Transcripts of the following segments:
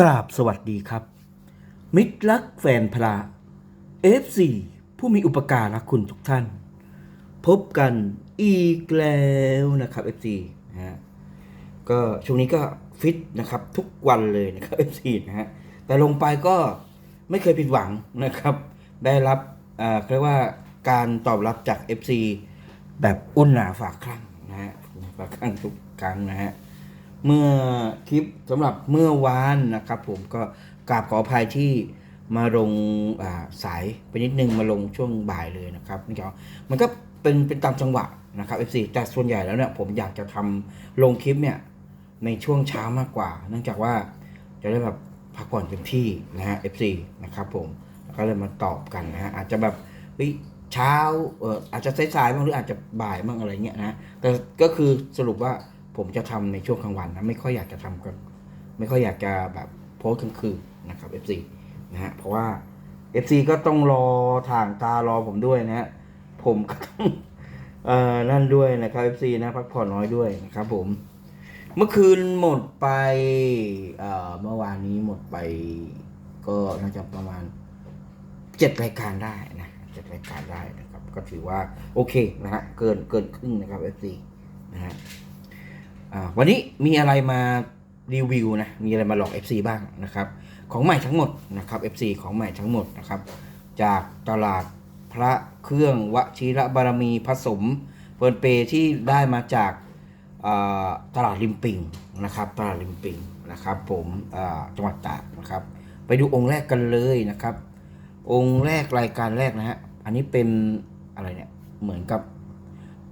กราบสวัสดีครับ มิตรรักแฟนพระ F4 ผู้มีอุปการะคุณทุกท่าน พบกันอีกแล้วนะครับ F4 นะฮะก็ช่วงนี้ก็ฟิตนะครับทุกวันเลยนะครับ F4 นะฮะแต่ลงไปก็ไม่เคยผิดหวังนะครับ ได้รับอ่าเรียกว่าการตอบรับจาก FC แบบอุ่นหนาฝากครั้งนะฮะฝากครั้งทุกครั้งนะฮะ เมื่อคลิปสำหรับเมื่อวานนะครับ ผมก็กราบขออภัยที่มาลงาสายไปนิดนึงมาลงช่วงบ่ายเลยนะครับนี่ก็มันก็เป็นเป็นตามจังหวะนะครับ FC แต่ส่วนใหญ่แล้วเนี่ยผมอยากจะทำลงคลิปเนี่ยในช่วงเช้ามากกว่า เนื่องจากว่าจะได้แบบพักผ่อนเต็มที่นะฮะ FC นะครับผมแล้วก็เลยมาตอบกันนะฮะอาจจะแบบเฮ้ยเช้าเอออาจจะสายๆบ้างหรืออาจจะบ่ายบ้างอะไรเงี้ยนะแต่ก็คือสรุปว่า ผมจะทำในช่วงกลางวันนะไม่ค่อยอยากจะทำกันไม่ค่อยอยากจะแบบโพสกลางคืนนะครับ FC นะฮะเพราะว่า FC ก็ต้องรอทางตารอผมด้วยนะฮะผมก็ต้องเอ่อนั่นด้วยนะครับ FC นะพักผ่อนน้อยด้วยนะครับ ผม เมื่อคืนหมดไปเอ่อเมื่อวานนี้หมดไป ก็น่าจะประมาณเจ็ดรายการได้นะเจ็ดรายการได้นะครับ ก็ถือว่าโอเคนะฮะเกินเกินครึ่งนะครับ FC นะฮะ วันนี้มีอะไรมารีวิวนะ มีอะไรมาหลอก FC บ้างนะครับ ของใหม่ทั้งหมดนะครับ FC ของใหม่ทั้งหมดนะครับ จากตลาดพระเครื่องวชิระบารมีผสมเฟิร์นเปที่ได้มาจากตลาดริมปิงนะครับ ตลาดริมปิงนะครับ ผมจังหวัดตากนะครับ ไปดูองค์แรกกันเลยนะครับ องค์แรกรายการแรกนะฮะ อันนี้เป็นอะไรเนี่ย เหมือนกับ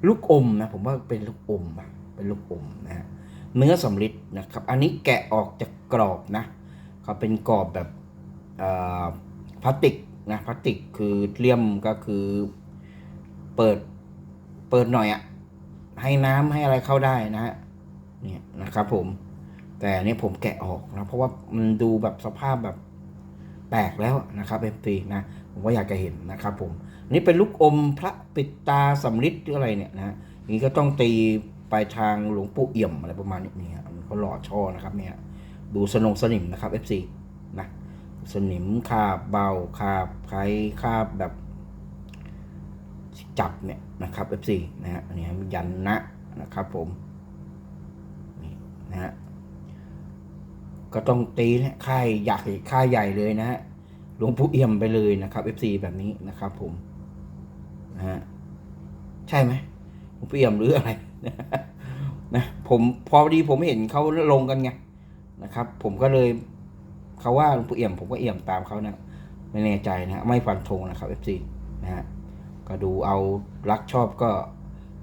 ลูกอมนะ ผมว่าเป็นลูกอม เป็นลูกอมนะฮะเนื้อสำลิดนะครับ อันนี้แกะออกจากกรอบนะเขาเป็นกรอบแบบพลาสติกนะพลาสติกคือเลี่ยมก็คือเปิดเปิดหน่อยอะให้น้ำให้อะไรเข้าได้นะฮะเนี่ยนะครับผม แต่อันนี้ผมแกะออกนะเพราะว่ามันดูแบบสภาพแบบแปลกแล้วนะครับเอฟตีนะผมก็อยากจะเห็นนะครับผมนนี้เป็นลูกอมพระปิดตาสำลิดหรืออะไรเนี่ยนะนี้ก็ต้องตี ไปทางหลวงปู่เอี่ยมอะไรประมาณนี้เนี่ยมันก็หล่อช่อนะครับเนี่ยดูสนงสนิมนะครับ FC นะสนิมคาบเบาคาบไขคาบแบบจับเนี่ยนะครับ FC นะฮะอันนี้ยันนะนะครับผมนี่นะฮะก็ต้องตีนะค่ายใหญ่ค่ายใหญ่เลยนะฮะหลวงปู่เอี่ยมไปเลยนะครับ FC แบบนี้นะครับผมนะฮะใช่ไหมหลวงปู่เอี่ยมหรืออะไร นะผมพอดีผมเห็นเขาลงกันไงนะครับ ผมก็เลยเขาว่าหลวงปู่เอี่ยมผมก็เอี่ยมตามเขานะไม่แน่ใจนะไม่ฟันธงนะครับ FC นะฮะก็ดูเอารักชอบก็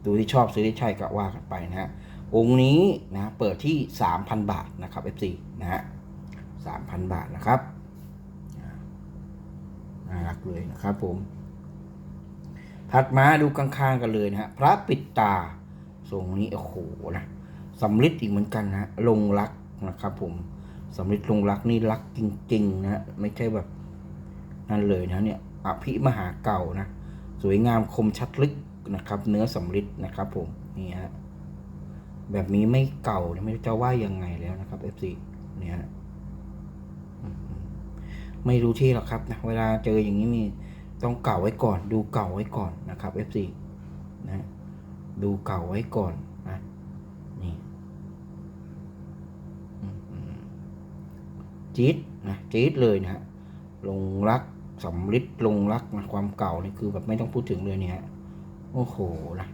ดูที่ชอบซื้อที่ใช่ก็ว่ากันไปนะฮะองค์นี้นะเปิดที่ 3,000 บาทนะครับ FC นะฮะ3,000 บาทนะครับน่ารักเลยนะครับผม ถัดมาดูข้างๆกันเลยนะฮะพระปิดตา ทรงนี้โอ้โหนะสำลิดอีกเหมือนกันนะลงรักนะครับ ผมสำลิดลงรักนี่รักจริง ๆ นะ ไม่ใช่แบบนั่นเลยนะเนี่ยอภิมหาเก่านะ สวยงามคมชัดลึกนะครับ เนื้อสำลิดนะครับ ผมนี่ฮะแบบนี้ไม่เก่าไม่รู้จะว่ายังไงแล้วนะครับ FC เนี่ยฮะไม่รู้ที่หรอกครับนะเวลาเจออย่างนี้นี่ต้องเก่าไว้ก่อน ดูเก่าไว้ก่อนนะครับ FC นะ ดูเก่าไว้ก่อนนะนี่จี๊ดนะจี๊ดเลยนะฮะลงรักสำลิดลงรักนะความเก่านี่คือแบบไม่ต้องพูดถึงเลยเนี่ยโอ้โหนะ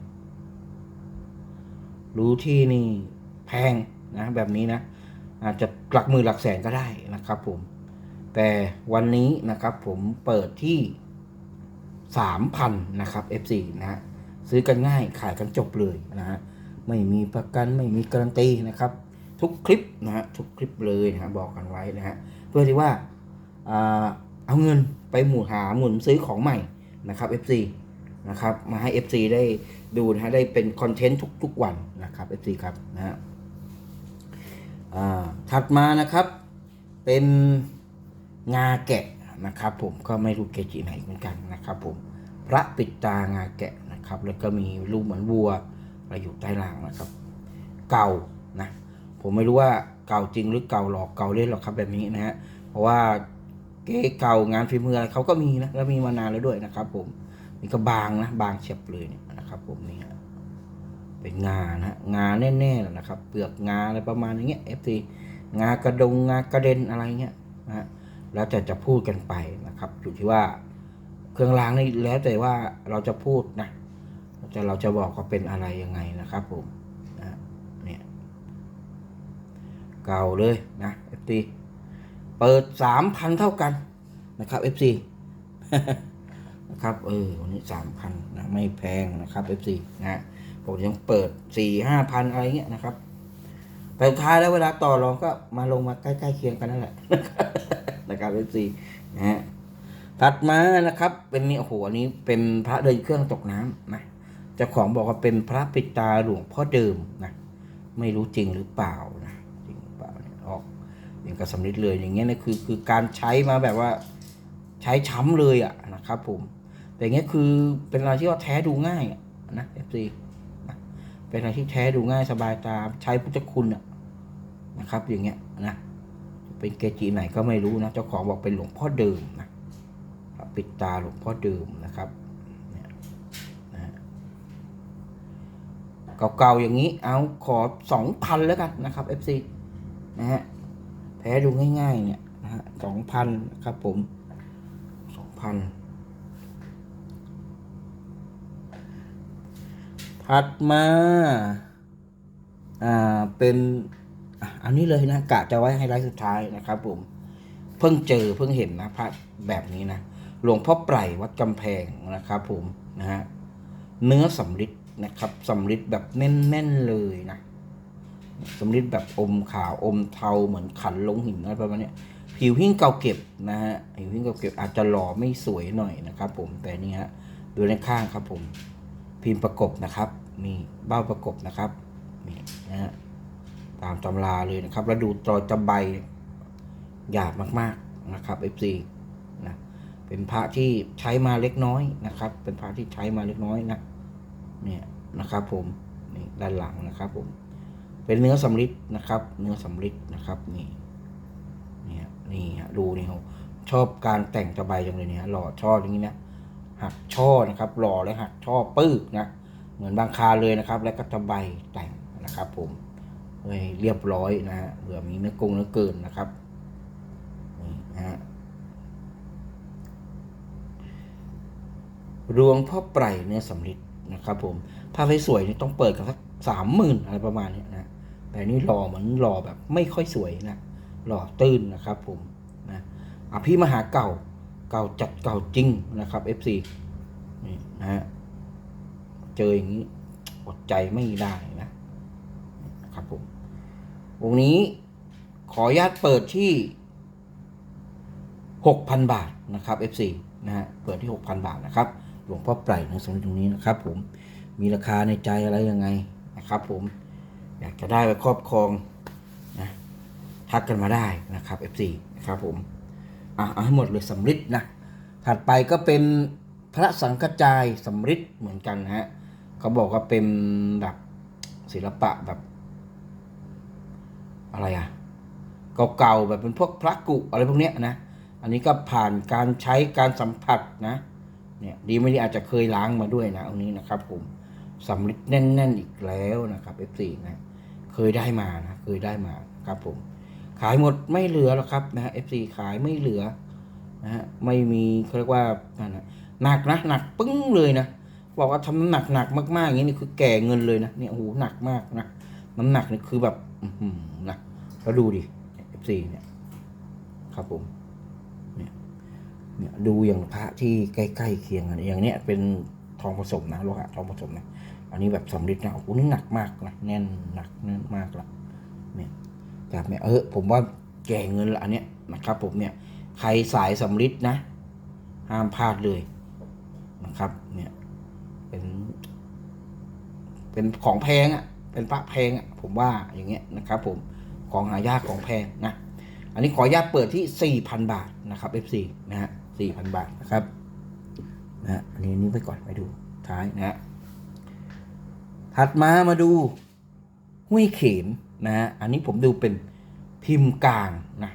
รู้ที่นี่แพงนะแบบนี้นะ อาจจะหลักหมื่นหลักแสนก็ได้นะครับผม แต่วันนี้นะครับผมเปิดที่สามพันนะครับ F4 นะฮะ ซื้อกันง่ายขายกันจบเลยนะฮะไม่มีประกันไม่มีการันตีนะครับ ทุกคลิปนะฮะทุกคลิปเลยนะฮะบอกกันไว้นะฮะเพื่อที่ว่าเอาเงินไปหมุนหาหมุนซื้อของใหม่นะครับ FC นะครับมาให้ FC ได้ดูนะฮะได้เป็นคอนเทนต์ทุกๆวันนะครับ FC ครับนะฮะถัดมานะครับเป็นงาแกะนะครับผมก็ไม่รู้เกจิไหนเหมือนกันนะครับผมพระปิดตางาแกะ นะครับ แล้วก็มีรูปเหมือนวัวอะไรอยู่ใต้ล่างนะครับ เก่านะ ผมไม่รู้ว่าเก่าจริงหรือเก่าหลอกเก่าเล่นหรอกครับแบบนี้นะฮะ เพราะว่าเก๊เก่างานฝีมืออะไรเขาก็มีนะ แล้วมีมานานแล้วด้วยนะครับ ผมนี่ก็บางนะ บางเฉียบเลยนะครับ ผมนี่เป็นงานะงาแน่ๆนะครับ เปลือกงาอะไรประมาณอย่างเงี้ย FT งากระดงงากระเด็นอะไรเงี้ยนะฮะแล้วแต่จะพูดกันไปนะครับอยู่ที่ว่าเครื่องรางนี่แล้วแต่ว่าเราจะพูดนะ จะเราจะบอกว่าเป็นอะไรยังไงนะครับผมนะเนี่ยเก่าเลยนะ FT เปิดสามพันเท่ากันนะครับ FC นะครับเออวันนี้สามพันนะไม่แพงนะครับ FC นะฮะผมยังเปิดสี่ห้าพันอะไรเงี้ยนะครับ แต่สุดท้ายแล้วเวลาต่อรองก็มาลงมาใกล้ๆเคียงกันนั่นแหละนะครับ FC นะฮะถัดมานะครับ เป็นนี่โอ้โหอันนี้เป็นพระเดินเครื่องตกน้ำนะ จ้าของบอกว่าเป็นพระปิตาหลวงพ่อเดิมนะไม่รู้จริงหรือเปล่านะจริงหรือเปล่าเนี่ยออกอย่างกับสำลิดเลยอย่างเงี้ยนะคือคือการใช้มาแบบว่าใช้ช้ำเลยอะนะครับผมแต่อย่างเงี้ยคือเป็นอะไรที่ว่าแท้ดูง่ายนะเอฟซีนะเป็นอะไรที่แท้ดูง่ายสบายตาใช้พุทธคุณอะนะครับ อย่างเงี้ยนะเป็นเกจิไหนก็ไม่รู้นะเจ้าของบอกเป็นหลวงพ่อเดิมนะปิดตาหลวงพ่อเดิมนะครับเนี่ยนะ เก่าๆอย่างนี้ เอาขอสองพันแล้วกันนะครับ FC นะฮะแพ้ดูง่ายๆเนี่ยนะฮะสองพันครับผมสองพันถัดมาอ่าเป็นอันนี้เลยนะกะจะไว้ให้ไลฟ์สุดท้ายนะครับผมเพิ่งเจอเพิ่งเห็นนะพระแบบนี้นะหลวงพ่อไพรวัดกำแพงนะครับผมนะฮะเนื้อสำริด นะครับสำริดแบบแน่นๆเลยนะสำริดแบบอมขาวอมเทาเหมือนขันลงหินอะไรประมาณนี้ผิวหิ้งเก่าเก็บนะฮะผิวหิ้งเก่าเก็บอาจจะหล่อไม่สวยหน่อยนะครับ ผมแต่นี่ฮะดูในข้างครับผมพิมพ์ประกบนะครับ มีเบ้าประกบนะครับนี่นะฮะตามตำราเลยนะครับ แล้วดูตรอยตะไบหยาบมากๆนะครับ FC นะเป็นพระที่ใช้มาเล็กน้อยนะครับ เป็นพระที่ใช้มาเล็กน้อยนะ เนี่ยนะครับผมนี่ด้านหลังนะครับผม เป็นเนื้อสำริดนะครับ เนื้อสำริดนะครับนี่เนี่ยนี่ฮะดูนี่เขาชอบการแต่งตะไบจังเลยเนี่ยหล่อช่ออย่างนี้นะหักช่อนะครับ หล่อและหักช่อปื้กนะเหมือนบางคาเลยนะครับ แล้วก็ตะไบแต่งนะครับ ผมเรียบร้อยนะฮะเผื่อมีเนื้อกงเนื้อเกินนะครับนี่นะฮะรวงพ่อไพรเนื้อสำลิด นะครับผมถ้าสวยๆนี่ต้องเปิดกันสักสามหมื่นอะไรประมาณนี้นะแต่นี่หล่อเหมือนหล่อแบบไม่ค่อยสวยนะหล่อตื้นนะครับผมนะอภิมหาเก่าเก่าจัดเก่าจริงนะครับ FC นี่นะฮะเจออย่างนี้อดใจไม่ได้นะนะครับผมวงนี้ขออนุญาตเปิดที่ 6,000 บาทนะครับ FC นะฮะเปิดที่ 6,000 บาทนะครับ หลวงพ่อไพรนะสำหรับตรงนี้นะครับ ผมมีราคาในใจอะไรยังไงนะครับ ผมอยากจะได้ไปครอบครองนะทักกันมาได้นะครับ FC นะครับผมอะเอาให้หมดเลยสำริดนะถัดไปก็เป็นพระสังฆจายสำริดเหมือนกันนะฮะเขาบอกว่าเป็นแบบศิลปะแบบ อะไรอะเก่าๆแบบเป็นพวกพระกุอะไรพวกเนี้ยนะอันนี้ก็ผ่านการใช้การสัมผัสนะ เนี่ยดีไม่ดีอาจจะเคยล้างมาด้วยนะอันนี้นะครับ ผมสำลิดแน่น ๆ อีกแล้วนะครับ F4 นะเคยได้มานะเคยได้มาครับผม ขายหมดไม่เหลือแล้วครับนะฮะ F4 ขายไม่เหลือนะฮะไม่มีเขาเรียกว่านะหนักนะหนักปึ้งเลยนะบอกว่าทำน้ำหนักหนักมากๆอย่างนี้นี่คือแก่เงินเลยนะเนี่ยโอ้โหหนักมากนะน้ำหนักนี่คือแบบหือนะแล้วดูดิ F4 เนี่ยครับผม เนี่ยดูอย่างพระที่ใกล้ๆเคียงกันอย่างเนี้ยเป็นทองผสมนะโลหะทองผสมนะอันนี้แบบสำริดนะโอ้โหนี่หนักมากนะแน่นหนักแน่นมากละเนี่ยแบบเนี่ยเออผมว่าแก่เงินละอันเนี้ยนะครับ ผมเนี่ยใครสายสำริดนะ ห้ามพลาดเลยนะครับเนี่ยเป็นเป็นของแพงอะ่ะ เป็นพระแพงอะ่ะ ผมว่าอย่างเงี้ยนะครับ ผมของหายากของแพงนะ อันนี้ขออนุญาตเปิดที่ 4,000 บาทนะครับ F4 นะฮะ 4,000 บาทนะครับนะอันนี้นี้ไปก่อนไปดูท้ายนะฮะถัดมามาดูห้วยเข็มนะฮะอันนี้ผมดูเป็นพิมพ์กลางนะ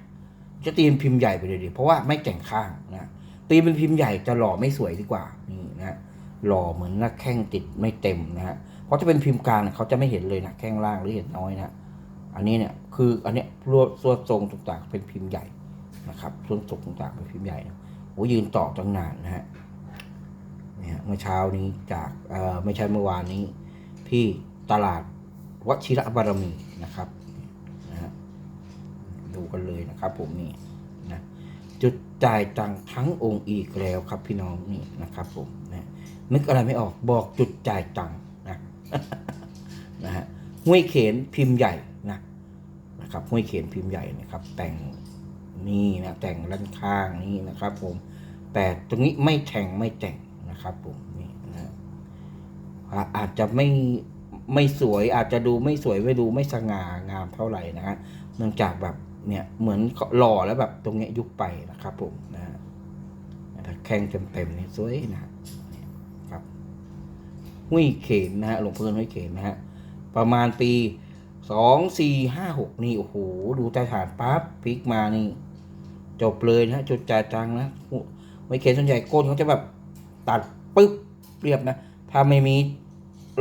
จะตีเป็นพิมพ์ใหญ่ไปเลยดิเพราะว่าไม่แต่งข้างนะตีเป็นพิมพ์ใหญ่จะหล่อไม่สวยดีกว่านี่นะหล่อเหมือนน้าแข้งติดไม่เต็มนะฮะเพราะถ้าเป็นพิมพ์กลางเนี่ยเขาจะไม่เห็นเลยนะแข้งล่างหรือเห็นน้อยนะอันนี้เนี่ยคืออันเนี้ยรวดส่วนทรงต่างๆเป็นพิมพ์ใหญ่นะครับส่วนทรงต่างๆเป็นพิมพ์ใหญ่นะ โอ้ยืนต่อตั้งนานนะฮะเนี่ยเมื่อเช้านี้จากเอ่อไม่ใช่เมื่อวานนี้ ที่ตลาดวชิระบารมีนะครับนะฮะดูกันเลยนะครับ ผมนี่นะจุดจ่ายตังทั้งองค์อีกแล้วครับพี่น้องนี่นะครับ ผมนะนึกอะไรไม่ออกบอกจุดจ่ายตังนะนะฮะห้วยเขนพิมพ์ใหญ่นะนะครับห้วยเขนพิมพ์ใหญ่นะครับ แต่ง นี่นะแต่งด้านข้างนี่นะครับ ผม แต่ตรงนี้ไม่แทงไม่แต่งนะครับ ผมนี่นะอาอาจจะไม่ไม่สวยอาจจะดูไม่สวยไม่ดูไม่สง่างามเท่าไหร่นะฮะเนื่องจากแบบเนี่ยเหมือนหล่อแล้วแบบตรงเนี้ยยุบไปนะครับ ผมนะฮะถ้าแข้งเต็มๆนี่สวยนะฮะเนี่ยครับห้วยเขนนะฮะหลวงพ่อห้วยเขนนะฮะประมาณปีสองสี่ห้าหกนี่โอ้โหดูใต้ฐานปั๊บพลิกมานี่ จบเลยนะจุดจ่ายตังค์นะห้วยเขนส่วนใหญ่ก้นเขาจะแบบตัดปึ๊บเรียบนะ ถ้าไม่มี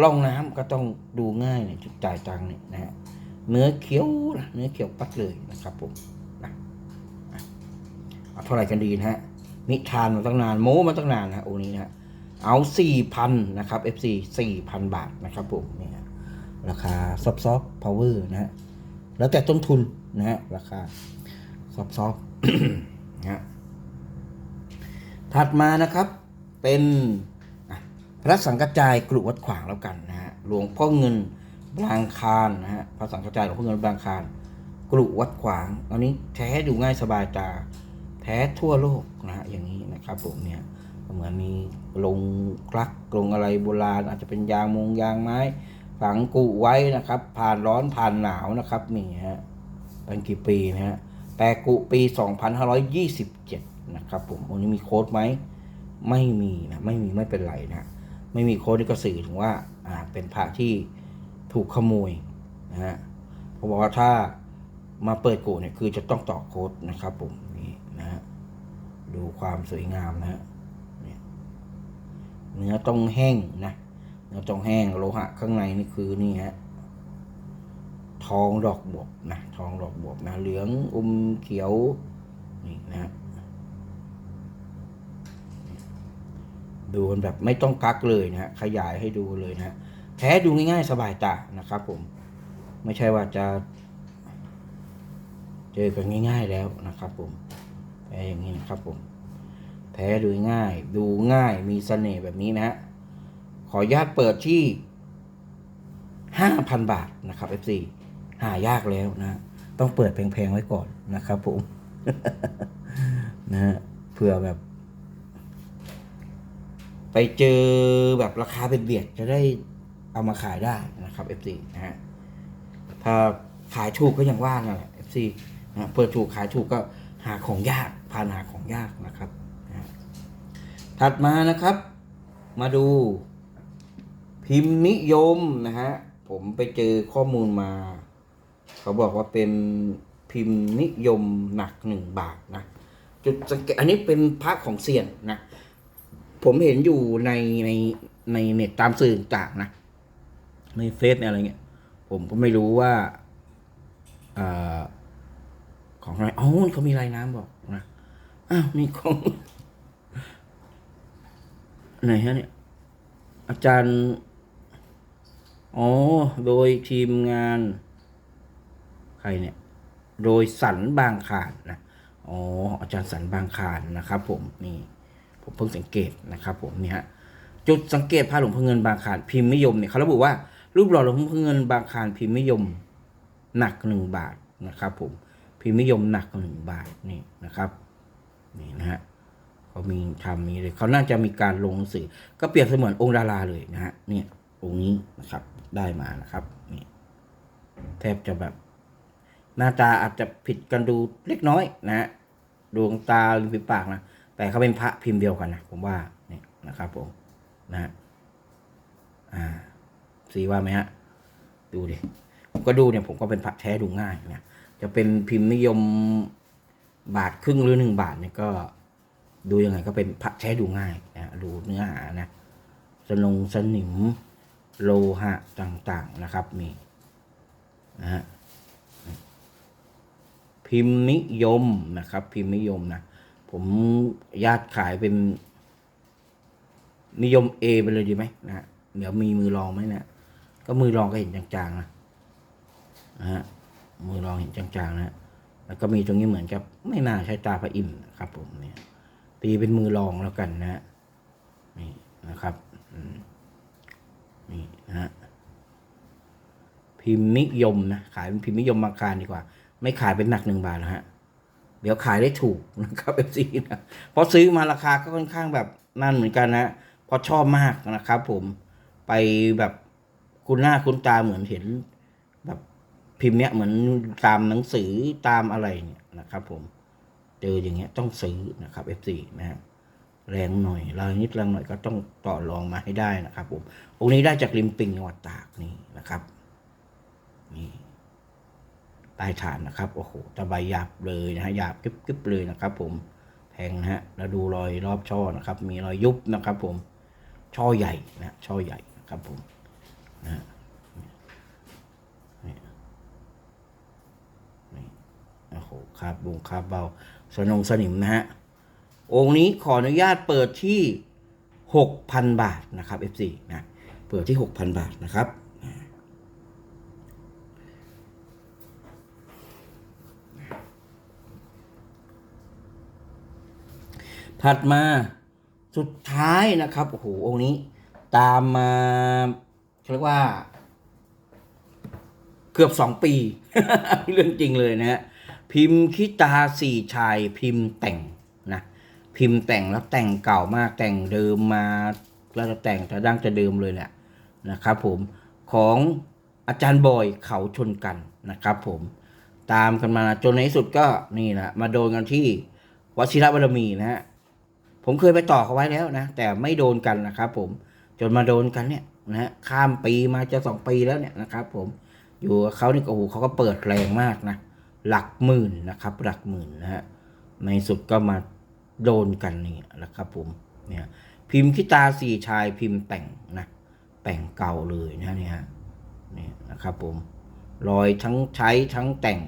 ร่องน้ำก็ต้องดูง่ายเนี่ยจุดจ่ายตังค์เนี่ยนะฮะเนื้อเขียวนะเนื้อเขียวปัดเลยนะครับผมนะอะเอาเท่าไหร่กันดีนะฮะนิทานมาตั้งนานโม้มาตั้งนานนะโอ้นี้นะฮะเอาสี่พันนะครับ FC สี่พันบาทนะครับผมเนี่ยราคาซอฟซอฟพาวเวอร์นะฮะแล้วแต่ต้นทุนนะฮะราคาซอฟซอฟ นะถัดมานะครับเป็นพระสังกัจจายกรุวัดขวางแล้วกันนะฮะหลวงพ่อเงินบางคารนะฮะพระสังกัจจายหลวงพ่อเงินบางคารกรุวัดขวางอันนี้แท้ดูง่ายสบายตาแท้ทั่วโลกนะฮะอย่างนี้นะครับผมเนี่ยเหมือนมีลงคลักลงอะไรโบราณ อาจจะเป็นยางมงยางไม้ ฝังกุไว้นะครับ ผ่านร้อนผ่านหนาวนะครับนี่ฮะเป็นกี่ปีนะฮะ แต่กุปี 2527 นะครับผมวันนี้มีโค้ดไหม ไม่มีนะ ไม่มีไม่เป็นไรนะ ไม่มีโค้ดนี่ก็สื่อถึงว่าอ่าเป็นพระที่ถูกขโมยนะฮะผมบอกว่าถ้ามาเปิดกูเนี่ยคือจะต้องต่อโค้ดนะครับผมนี่นะฮะดูความสวยงามนะฮะเนี่ยเนื้อต้องแห้งนะเนื้อต้องแห้งโลหะข้างในนี่คือนี่ฮะ ทองดอกบวบนะทองดอกบวบนะเหลืองอมเขียวนี่นะฮะดูกันแบบไม่ต้องกักเลยนะขยายให้ดูเลยนะแท้ดูง่ายๆสบายตานะครับ ผม ไม่ใช่ว่าจะ เจอกันง่าย ๆแล้วนะครับ ผมแท้อย่างนี้นะครับ ผมแท้ดูง่าย ดูง่ายมีเสน่ห์แบบนี้นะฮะขออนุญาตเปิดที่ห้าพันบาทนะครับ FC หายากแล้วนะ ต้องเปิดแพงๆไว้ก่อนนะครับผมนะฮะเผื่อแบบ ไปเจอแบบราคาเป็นเบียดจะได้เอามาขายได้นะครับ FC นะฮะถ้าขายถูกก็ย่างว่านั่นแหละ FC นะเปิดถูกขายถูกก็หาของยากผ่านหาของยากนะครับนะถัดมานะครับ มาดู พิมพ์นิยมนะฮะผมไปเจอข้อมูลมา เขาบอกว่าเป็นพิมพ์นิยมหนักหนึ่งบาทนะจุดสังเกตอันนี้เป็นพระของเซียนนะ ผมเห็นอยู่ในในในเน็ตตามสื่อต่างนะในเฟซในอะไรเงี้ย ผมก็ไม่รู้ว่าอของอะไรอ๋อเขามีรายน้ำบอกนะอ้าวนี่ของไหนฮะเนี่ย อาจารย์ อ๋อ โดยทีมงาน รเนี่ย โดยสันบางขานนะอ๋ออาจารย์สันบางขานนะครับ ผมนี่ผมเพิ่งสังเกตนะครับผมเนี่ยจุดสังเกตพระหลวงพ่อเงินบางขานพิมพ์นิยมเนี่ยเขาระบุว่ารูปหล่อหลวงพ่อเงินบางขานพิมพ์นิยมหนักหนึ่งบาทนะครับ ผมพิมพ์นิยมหนักหนึ่งบาทนี่นะครับนี่นะฮะเขามีทำมีเลยเขาน่าจะมีการลงหนังสือ ก็เปรียบเสมือนองค์ดาราเลยนะฮะเนี่ยองค์นี้นะครับได้มานะครับนี่แทบจะแบบ หน้าตาอาจจะผิดกันดูเล็กน้อยนะฮะดวงตาริมฝีปากนะแต่เขาเป็นพระพิมพ์เดียวกันนะผมว่าเนี่ยนะครับผมนะอ่าสีว่าไหมฮะดูดิผมก็ดูเนี่ยผมก็เป็นพระแท้ดูง่ายเนี่ยจะเป็นพิมพ์นิยมบาทครึ่งหรือหนึ่งบาทเนี่ยก็ดูยังไงก็เป็นพระใช้ดูง่ายนะดูเนื้อหานะสนงสนิมโลหะต่างๆนะครับมีนะฮะ พิมพ์นิยมนะครับ พิมพ์นิยมนะ ผมญาติขายเป็น นิยม A ไปเลยดีไหมนะเดี๋ยวมีมือรองไหมเนะี่ยก็มือรองก็เห็นจางๆนะนะฮะมือรองเห็นจางๆนะแล้วก็มีตรงนี้เหมือนกับไม่น่าใช้ตาพระอินทร์ครับ ผมเนี่ยตีเป็นมือรองแล้วกันนะฮะนี่นะครับนี่นะฮะพิมพ์นิยมนะขายเป็นพิมพ์นิยมมาการดีกว่า ไม่ขายเป็นหนักหนึ่งบาทแล้วฮะ เดี๋ยวขายได้ถูกนะครับเอฟซีนะเพราะซื้อมาราคาก็ค่อนข้างแบบนั่นเหมือนกันนะเพราะชอบมากนะครับ ผมไปแบบคุณหน้าคุณตาเหมือนเห็น แบบพิมพ์เนี้ยเหมือนตามหนังสือตามอะไรเนี่ยนะครับ ผมเจออย่างเงี้ยต้องซื้อนะครับ F4 นะฮะแรงหน่อยแรงนิดแรงหน่อยก็ต้องต่อรองมาให้ได้นะครับ ผมองค์นี้ได้จากริมปิงจังหวัดตากนี่นะครับนี่ ใต้ฐานนะครับโอ้โหตะไบหยาบเลยนะฮะหยาบกึบๆเลยนะครับ ผมแพงนะฮะแล้วดูรอยรอบช่อนะครับ มีรอยยุบนะครับ ผมช่อใหญ่นะช่อใหญ่นะครับผมนะฮะนี่นี่โอ้โหคาบบุงคาบเบาสนงสนิมนะฮะองค์นี้ขออนุญาตเปิดที่หกพันบาทนะครับ F4 นะ เปิดที่หกพันบาทนะครับ ถัดมาสุดท้ายนะครับโอ้โหองค์นี้ ตามมาเรียกว่า เกือบสองปี เรื่องจริงเลยนะฮะพิมพ์คิตาสี่ชายพิมพ์แต่งนะพิมพ์แต่งแล้วแต่งเก่ามากแต่งเดิมมาแล้วจะแต่งแต่ดั้งจะเดิมเลยแหละนะครับผมของอาจารย์บอยเขาชนกันนะครับผมตามกันมาจนในที่สุดก็นี่แหละมาโดนกันที่วชิระบารมีนะฮะ ผมเคยไปต่อเขาไว้แล้วนะ แต่ไม่โดนกันนะครับผมจนมาโดนกันเนี่ยนะฮะข้ามปีมาจะสองปีแล้วเนี่ยนะครับผมอยู่เขานี่โอ้โหเขาก็เปิดแรงมากนะหลักหมื่นนะครับ หลักหมื่นนะฮะในสุดก็มาโดนกันนี่นะครับผมเนี่ยพิมพ์คิตาสี่ชายพิมพ์แต่งนะแต่งเก่าเลยนะเนี่ยนี่นะครับผมรอยทั้งใช้ทั้งแต่ง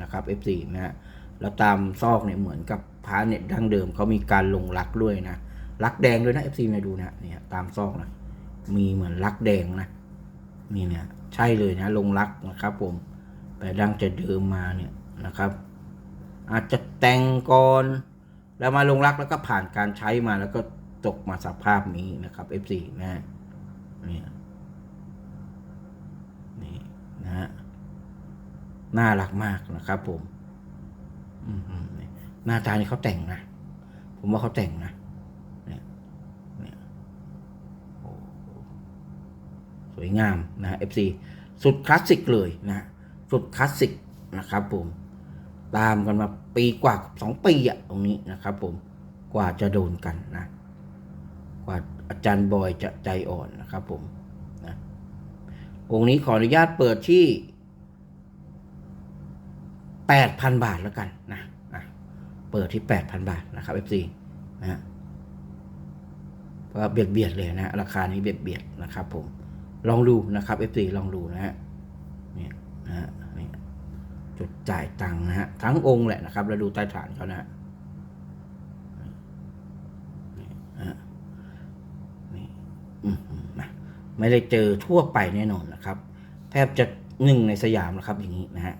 นะครับ F4 นะฮะแล้วตามซอกเนี่ยเหมือนกับ พระเนี่ยดั้งเดิมเขามีการลงรักด้วยนะรักแดงด้วยนะเอฟซีมาดูนะเนี่ยตามซอกนะมีเหมือนรักแดงนะนี่เนี่ยใช่เลยนะลงรักนะครับ ผมแต่ดังจะเดิมมาเนี่ยนะครับ อาจจะแต่งก่อนแล้วมาลงรักแล้วก็ผ่านการใช้มาแล้วก็ตกมาสภาพนี้นะครับ F4 นะเนี่ยนี่นะฮะน่ารักมากนะครับผม อืม หน้าตานี่เขาแต่งนะ ผมว่าเขาแต่งนะเนี่ยเนี่ยโอ้สวยงามนะ FC สุดคลาสสิกเลยนะ สุดคลาสสิกนะครับผมตามกันมาปีกว่าสองปีอะตรงนี้นะครับผมกว่าจะโดนกันนะ กว่าอาจารย์บอยจะใจอ่อนนะครับผมนะองค์นี้ขออนุญาตเปิดที่แปดพันบาทแล้วกันนะ เปิดที่แปดพันบาทนะครับ FC นะฮะเพราะเบียดเบียดเลยนะราคานี้เบียดเบียดนะครับผมลองดูนะครับ FC ลองดูนะฮะเนี่ยนะฮะนี่จุดจ่ายตังค์นะฮะทั้งองค์แหละนะครับแล้วดูใต้ฐานเขานะฮะนี่อืมนะไม่ได้เจอทั่วไปแน่นอนนะครับ แทบจะหนึ่งในสยามนะครับอย่างนี้นะฮะ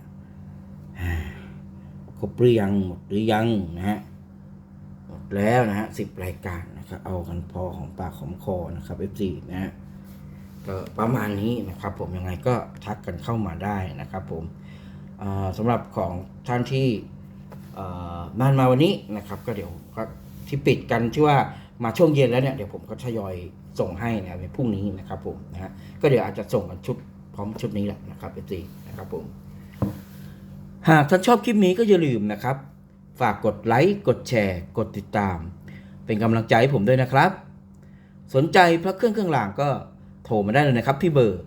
ครบหรือยังหมดหรือยังนะฮะหมดแล้วนะฮะสิบรายการนะครับเอากันพอของปากของคอนะครับ F4 นะฮะก็ประมาณนี้นะครับ ผมยังไงก็ทักกันเข้ามาได้นะครับ ผมสำหรับของท่านที่เอ่อบ้านมาวันนี้นะครับ ก็เดี๋ยวก็ที่ปิดกันที่ว่ามาช่วงเย็นแล้วเนี่ยเดี๋ยวผมก็ทยอยส่งให้นะในพรุ่งนี้นะครับผมนะฮะก็เดี๋ยวอาจจะส่งกันชุดพร้อมชุดนี้แหละนะครับ F4 นะครับผม หากท่านชอบคลิปนี้ก็อย่าลืมนะครับ ฝากกดไลค์ กดแชร์ กดติดตาม เป็นกำลังใจให้ผมด้วยนะครับ สนใจพระเครื่องเครื่องรางก็โทรมาได้เลยนะครับที่เบอร์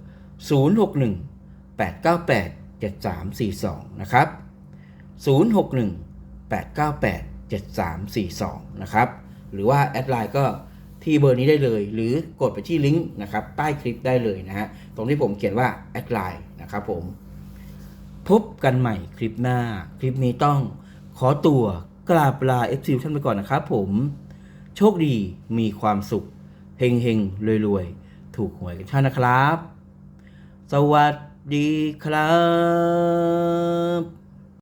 061 898 7342 นะครับ 061 898 7342 นะครับ หรือว่าแอดไลน์ก็ที่เบอร์นี้ได้เลย หรือกดไปที่ลิงก์นะครับใต้คลิปได้เลยนะฮะตรงที่ผมเขียนว่าแอดไลน์นะครับผม พบกันใหม่คลิปหน้า คลิปนี้ต้องขอตัวกราบลา f อฟท่านไปก่อนนะครับผม โชคดีมีความสุข เฮงเฮงรวยรวยๆถูกหวยกันท่านนะครับ สวัสดีครับ